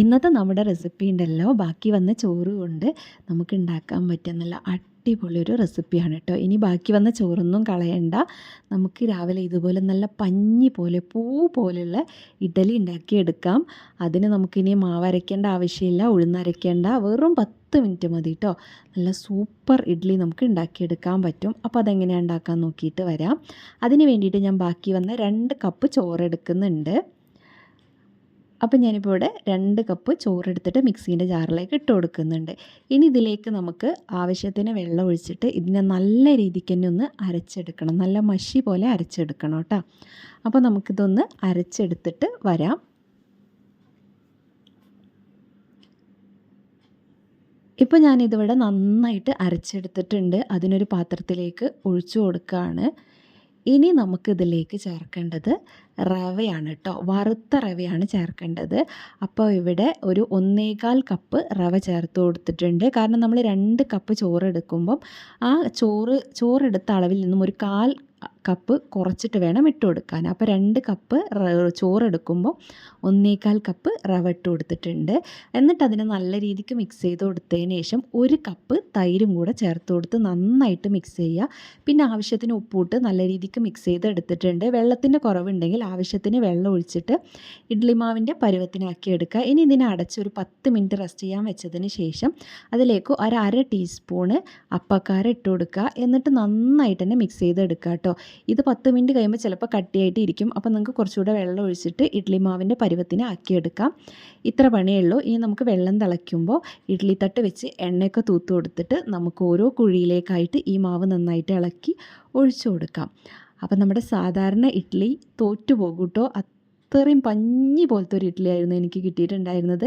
ഇന്നത്തെ നമ്മുടെ റെസിപ്പി ഉണ്ടല്ലോ. ബാക്കി വന്ന ചോറ് കൊണ്ട് നമുക്ക് ഉണ്ടാക്കാൻ പറ്റുന്നില്ല നല്ല അടിപൊളി ഒരു റെസിപ്പിയാണ് കേട്ടോ ഇനി ബാക്കി വന്ന ചോറൊന്നും കളയണ്ട. നമുക്ക് രാവിലെ ഇതുപോലെ നല്ല പഞ്ഞി പോലെ പൂ പോലെയുള്ള ഇഡലി ഉണ്ടാക്കിയെടുക്കാം. അതിന് നമുക്കിനി മാവ് അരയ്ക്കേണ്ട ആവശ്യമില്ല ഉഴുന്നരയ്ക്കേണ്ട വെറും പത്ത് മിനിറ്റ് മതി കേട്ടോ നല്ല സൂപ്പർ ഇഡ്ഡലി നമുക്ക് ഉണ്ടാക്കിയെടുക്കാൻ പറ്റും. അപ്പോൾ അതെങ്ങനെയാണ് ഉണ്ടാക്കാൻ നോക്കിയിട്ട് വരാം. അതിന് വേണ്ടിയിട്ട് ഞാൻ ബാക്കി വന്ന രണ്ട് കപ്പ് ചോറ് എടുക്കുന്നുണ്ട്. അപ്പം ഞാനിപ്പോൾ ഇവിടെ രണ്ട് കപ്പ് ചോറെടുത്തിട്ട് മിക്സീന്റെ ജാറിലേക്ക് ഇട്ട് കൊടുക്കുന്നുണ്ട്. ഇനി ഇതിലേക്ക് നമുക്ക് ആവശ്യത്തിന് വെള്ളം ഒഴിച്ചിട്ട് ഇതിനെ നല്ല രീതിക്ക് തന്നെ ഒന്ന് അരച്ചെടുക്കണം. നല്ല മഷി പോലെ അരച്ചെടുക്കണം കേട്ടോ. അപ്പോൾ നമുക്കിതൊന്ന് അരച്ചെടുത്തിട്ട് വരാം. ഇപ്പോൾ ഞാനിതിവിടെ നന്നായിട്ട് അരച്ചെടുത്തിട്ടുണ്ട്. അതിനൊരു പാത്രത്തിലേക്ക് ഒഴിച്ചു കൊടുക്കുകയാണ് ഇനി നമുക്കിതിലേക്ക് ചേർക്കേണ്ടത് റവയാണ് കേട്ടോ വറുത്ത റവയാണ് ചേർക്കേണ്ടത്. അപ്പോൾ ഇവിടെ ഒരു ഒന്നേകാൽ കപ്പ് റവ ചേർത്ത് കൊടുത്തിട്ടുണ്ട്. കാരണം നമ്മൾ രണ്ട് കപ്പ് ചോറ് എടുക്കുമ്പം ആ ചോറ് ചോറെടുത്ത അളവിൽ നിന്നും ഒരു കാൽ കപ്പ് കുറച്ചിട്ട് വേണം ഇട്ട് കൊടുക്കാൻ. അപ്പോൾ രണ്ട് കപ്പ് ചോറെടുക്കുമ്പോൾ ഒന്നേകാൽ കപ്പ് റവ ഇട്ട് കൊടുത്തിട്ടുണ്ട്. എന്നിട്ട് അതിനെ നല്ല രീതിക്ക് മിക്സ് ചെയ്ത് കൊടുത്തതിന് ശേഷം ഒരു കപ്പ് തൈരും കൂടെ ചേർത്ത് കൊടുത്ത് നന്നായിട്ട് മിക്സ് ചെയ്യുക. പിന്നെ ആവശ്യത്തിന് ഉപ്പിട്ട് നല്ല രീതിക്ക് മിക്സ് ചെയ്ത് എടുത്തിട്ടുണ്ട്. വെള്ളത്തിന്റെ കുറവുണ്ടെങ്കിൽ ആവശ്യത്തിന് വെള്ളം ഒഴിച്ചിട്ട് ഇഡ്ലി മാവിന്റെ പരുവത്തിനാക്കി എടുക്കുക. ഇനി ഇതിനെ അടച്ച് ഒരു പത്ത് മിനിറ്റ് റെസ്റ്റ് ചെയ്യാൻ വെച്ചതിന് ശേഷം അതിലേക്ക് ഒരു അര ടീസ്പൂണ് അപ്പക്കാരം ഇട്ട് കൊടുക്കുക. എന്നിട്ട് നന്നായിട്ട് തന്നെ മിക്സ് ചെയ്ത് എടുക്കുക കേട്ടോ. ഇത് പത്ത് മിനിറ്റ് കഴിയുമ്പോൾ ചിലപ്പോൾ കട്ടിയായിട്ട് ഇരിക്കും. അപ്പോൾ നിങ്ങൾക്ക് കുറച്ചുകൂടെ വെള്ളം ഒഴിച്ചിട്ട് ഇഡ്ഡലി മാവിന്റെ പരുവത്തിന് ആക്കിയെടുക്കാം. ഇത്ര പണിയേ ഉള്ളൂ. ഇനി നമുക്ക് വെള്ളം തിളയ്ക്കുമ്പോൾ ഇഡ്ഡലി തട്ട് വെച്ച് എണ്ണയൊക്കെ തൂത്ത് കൊടുത്തിട്ട് നമുക്ക് ഓരോ കുഴിയിലേക്കായിട്ട് ഈ മാവ് നന്നായിട്ട് ഇളക്കി ഒഴിച്ചു കൊടുക്കാം. അപ്പോൾ നമ്മുടെ സാധാരണ ഇഡ്ഡലി തോറ്റു പോകും കേട്ടോ അത്രയും പഞ്ഞി പോലത്തെ ഒരു ഇഡ്ഡലി ആയിരുന്നു എനിക്ക് കിട്ടിയിട്ടുണ്ടായിരുന്നത്.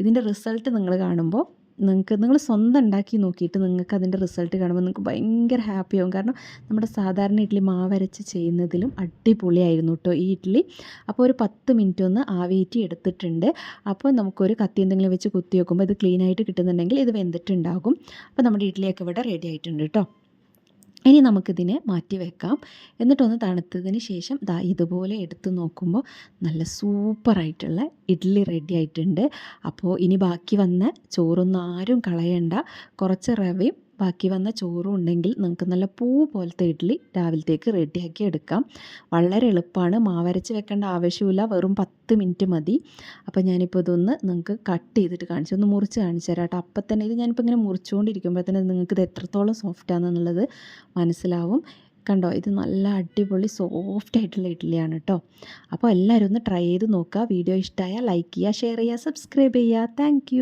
ഇതിന്റെ റിസൾട്ട് നിങ്ങൾ കാണുമ്പോൾ നിങ്ങൾക്ക് നിങ്ങൾ സ്വന്തം ഉണ്ടാക്കി നോക്കിയിട്ട് നിങ്ങൾക്ക് അതിന്റെ റിസൾട്ട് കാണുമ്പോൾ നിങ്ങൾക്ക് ഭയങ്കര ഹാപ്പി ആവും. കാരണം നമ്മുടെ സാധാരണ ഇഡ്ഡലി മാവരച്ച് ചെയ്യുന്നതിലും അടിപൊളിയായിരുന്നു കേട്ടോ ഈ ഇഡ്ഡലി അപ്പോൾ ഒരു പത്ത് മിനിറ്റ് ഒന്ന് ആവേറ്റി എടുത്തിട്ടുണ്ട്. അപ്പോൾ നമുക്കൊരു കത്തി എന്തെങ്കിലും വെച്ച് കുത്തി വെക്കുമ്പോൾ ഇത് ക്ലീനായിട്ട് കിട്ടുന്നുണ്ടെങ്കിൽ ഇത് വെന്തിട്ടുണ്ടാകും. അപ്പോൾ നമ്മുടെ ഇഡ്ഡലിയൊക്കെ ഇവിടെ റെഡി ആയിട്ടുണ്ട് കേട്ടോ ഇനി നമുക്കിതിനെ മാറ്റി വെക്കാം എന്നിട്ടൊന്ന് തണുത്തതിന് ശേഷം ദാ ഇതുപോലെ എടുത്തു നോക്കുമ്പോൾ നല്ല സൂപ്പറായിട്ടുള്ള ഇഡ്ഡലി റെഡി ആയിട്ടുണ്ട്. അപ്പോൾ ഇനി ബാക്കി വന്ന ചോറൊന്നും ആരും കളയണ്ട. കുറച്ച് റവയും ബാക്കി വന്ന ചോറും ഉണ്ടെങ്കിൽ നിങ്ങൾക്ക് നല്ല പൂ പോലത്തെ ഇഡ്ഡലി രാവിലത്തേക്ക് റെഡിയാക്കി എടുക്കാം. വളരെ എളുപ്പമാണ് മാവരച്ച് വെക്കേണ്ട ആവശ്യമില്ല. വെറും പത്ത് മിനിറ്റ് മതി. അപ്പോൾ ഞാനിപ്പോൾ ഇതൊന്ന് നിങ്ങൾക്ക് കട്ട് ചെയ്തിട്ട് കാണിച്ചു ഒന്ന് മുറിച്ച് കാണിച്ചു തരാം കേട്ടോ. അപ്പം തന്നെ ഇത് ഞാനിപ്പോൾ ഇങ്ങനെ മുറിച്ചുകൊണ്ടിരിക്കുമ്പോൾ തന്നെ നിങ്ങൾക്ക് ഇത് എത്രത്തോളം സോഫ്റ്റാണെന്നുള്ളത് മനസ്സിലാവും. കണ്ടോ? ഇത് നല്ല അടിപൊളി സോഫ്റ്റ് ആയിട്ടുള്ള ഇഡ്ഡലിയാണ് കേട്ടോ. അപ്പോൾ എല്ലാവരും ഒന്ന് ട്രൈ ചെയ്ത് നോക്കുക. വീഡിയോ ഇഷ്ടമായാൽ ലൈക്ക് ചെയ്യുക ഷെയർ ചെയ്യുക സബ്സ്ക്രൈബ് ചെയ്യുക. താങ്ക്